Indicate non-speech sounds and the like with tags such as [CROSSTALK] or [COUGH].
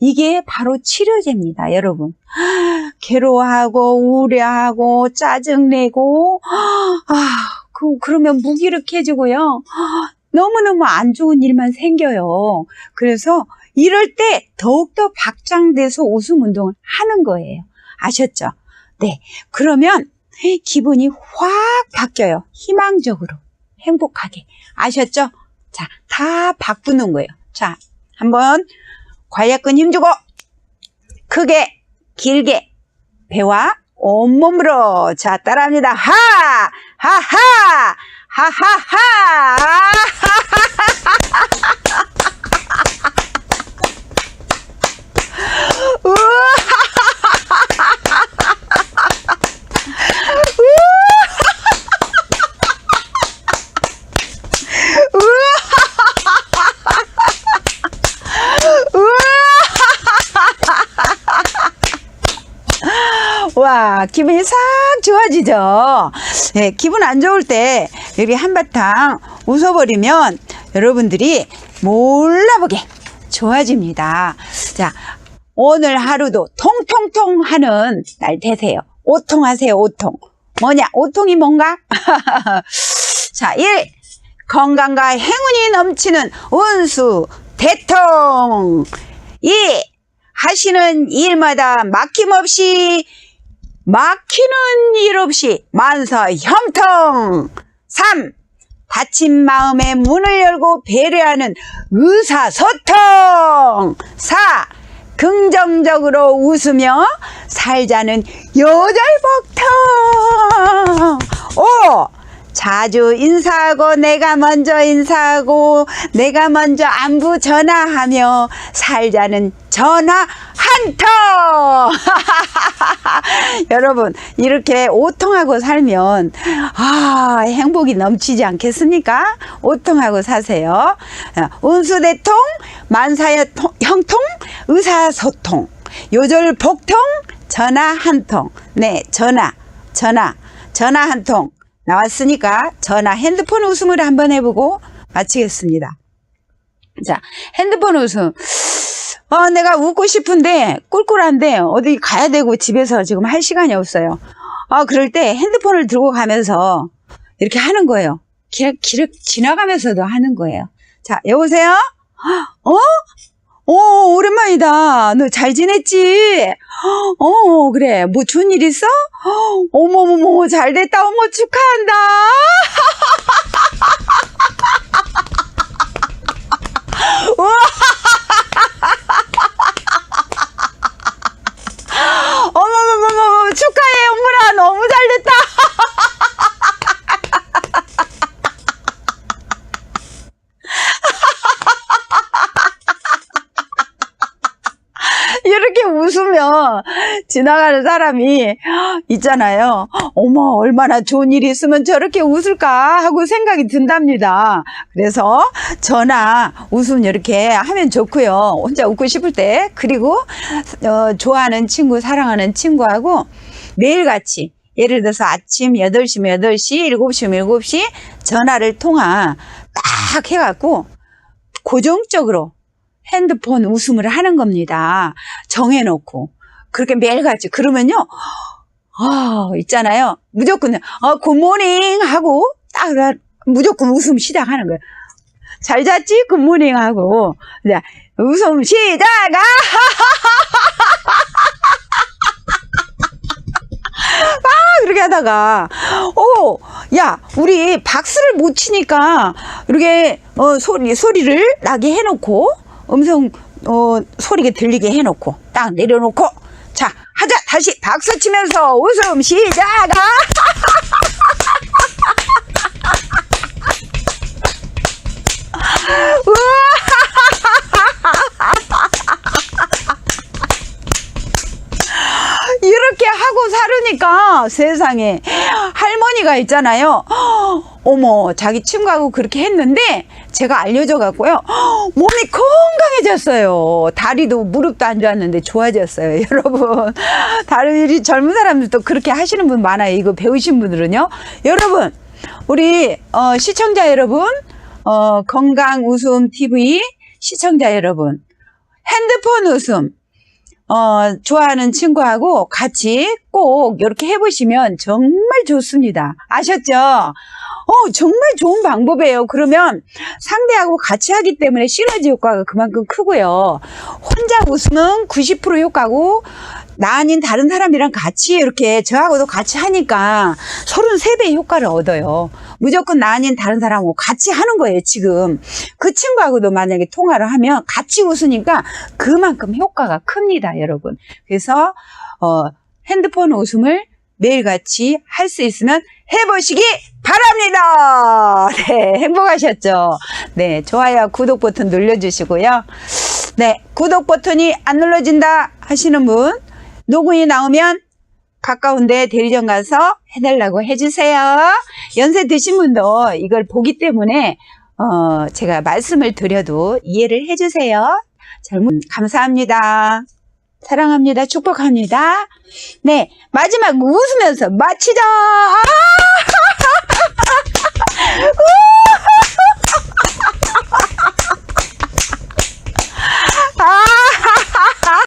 이게 바로 치료제입니다, 여러분. [GASPS] 괴로워하고, 우울해하고, 짜증내고, [GASPS] 아, 그, 그러면 무기력해지고요. [GASPS] 너무너무 안 좋은 일만 생겨요. 그래서 이럴 때 더욱더 박장돼서 웃음 운동을 하는 거예요. 아셨죠? 네. 그러면 기분이 확 바뀌어요. 희망적으로. 행복하게. 아셨죠? 자, 다 바꾸는 거예요. 자, 한번 관략근 힘주고 크게 길게 배와 온몸으로 자 따라합니다. 하! 하하! 하하하! 와, 기분이 싹 좋아지죠? 네, 기분 안 좋을 때 여기 한바탕 웃어버리면 여러분들이 몰라보게 좋아집니다. 자, 오늘 하루도 통통통 하는 날 되세요. 오통하세요, 오통. 뭐냐, 오통이 뭔가? [LAUGHS] 자, 1. 건강과 행운이 넘치는 운수, 대통. 2. 하시는 일마다 막힘없이 막히는 일 없이 만사 형통. 3. 다친 마음의 문을 열고 배려하는 의사소통. 4. 긍정적으로 웃으며 살자는 여절복통. 5. 자주 인사하고 내가 먼저 인사하고 내가 먼저 안부 전화하며 살자는 전화 한통. [LAUGHS] 여러분 이렇게 오통하고 살면 아 행복이 넘치지 않겠습니까? 오통하고 사세요. 운수대통, 만사형 형통, 의사소통, 요절복통, 전화 한 통. 네, 전화, 전화, 전화 한 통. 나왔으니까 전화 핸드폰 웃음을 한번 해보고 마치겠습니다. 자, 핸드폰 웃음. 어, 내가 웃고 싶은데 꿀꿀한데 어디 가야 되고 집에서 지금 할 시간이 없어요. 아, 그럴 때 핸드폰을 들고 가면서 이렇게 하는 거예요. 길, 길 지나가면서도 하는 거예요. 자, 여보세요? 어? 어, 오랜만이다. 너 잘 지냈지? 어, 그래. 뭐 좋은 일 있어? 어머머머, 잘 됐다. 어머, 축하한다. [LAUGHS] 우와. 어머머머머, 축하해. 엄마라, 너무 잘 됐다. 이렇게 웃으면 지나가는 사람이 있잖아요. 어머, 얼마나 좋은 일이 있으면 저렇게 웃을까 하고 생각이 든답니다. 그래서 전화 웃음 이렇게 하면 좋고요. 혼자 웃고 싶을 때. 그리고 어, 좋아하는 친구, 사랑하는 친구하고 매일같이 예를 들어서 아침 8시면 8시, 7시면 7시 전화를 통화 딱 해갖고 고정적으로 핸드폰 웃음을 하는 겁니다. 정해놓고. 그렇게 매일같이. 그러면요, 아, 있잖아요. 무조건, 어, 굿모닝 하고, 딱, 무조건 웃음 시작하는 거예요. 잘 잤지? 굿모닝 하고. 자, 웃음 시작! 아! 아, 그렇게 하다가, 오, 야, 우리 박수를 못 치니까, 이렇게, 어, 소리, 소리를 나게 해놓고, 음성, 어, 소리가 들리게 해놓고, 딱 내려놓고, 자, 하자! 다시 박수 치면서 웃음 시작! [LAUGHS] [LAUGHS] 이렇게 하고 살으니까 세상에 할머니가 있잖아요. [GASPS] 어머, 자기 친구하고 그렇게 했는데 제가 알려줘 갖고요. [GASPS] 몸이 건강해졌어요. 다리도 무릎도 안 좋았는데 좋아졌어요. [LAUGHS] 여러분. 다른 젊은 사람들도 그렇게 하시는 분 많아요. 이거 배우신 분들은요. 여러분, 우리 어, 시청자 여러분, 어, 건강 웃음 TV 시청자 여러분. 핸드폰 웃음. 어, 좋아하는 친구하고 같이 꼭 이렇게 해보시면 정말 좋습니다. 아셨죠? 어, 정말 좋은 방법이에요. 그러면 상대하고 같이 하기 때문에 시너지 효과가 그만큼 크고요. 혼자 웃으면 90% 효과고, 나 아닌 다른 사람이랑 같이 이렇게 저하고도 같이 하니까 33배의 효과를 얻어요. 무조건 나 아닌 다른 사람하고 같이 하는 거예요, 지금. 그 친구하고도 만약에 통화를 하면 같이 웃으니까 그만큼 효과가 큽니다, 여러분. 그래서, 어, 핸드폰 웃음을 매일같이 할 수 있으면 해보시기 바랍니다. [LAUGHS] 네, 행복하셨죠? 네, 좋아요, 구독 버튼 눌러주시고요. 네, 구독 버튼이 안 눌러진다 하시는 분, 녹음이 나오면 가까운데 대리점 가서 해달라고 해주세요. 연세 드신 분도 이걸 보기 때문에, 어, 제가 말씀을 드려도 이해를 해주세요. 잘못, 감사합니다. 사랑합니다. 축복합니다. 네, 마지막 웃으면서 마치자! 아! [LAUGHS]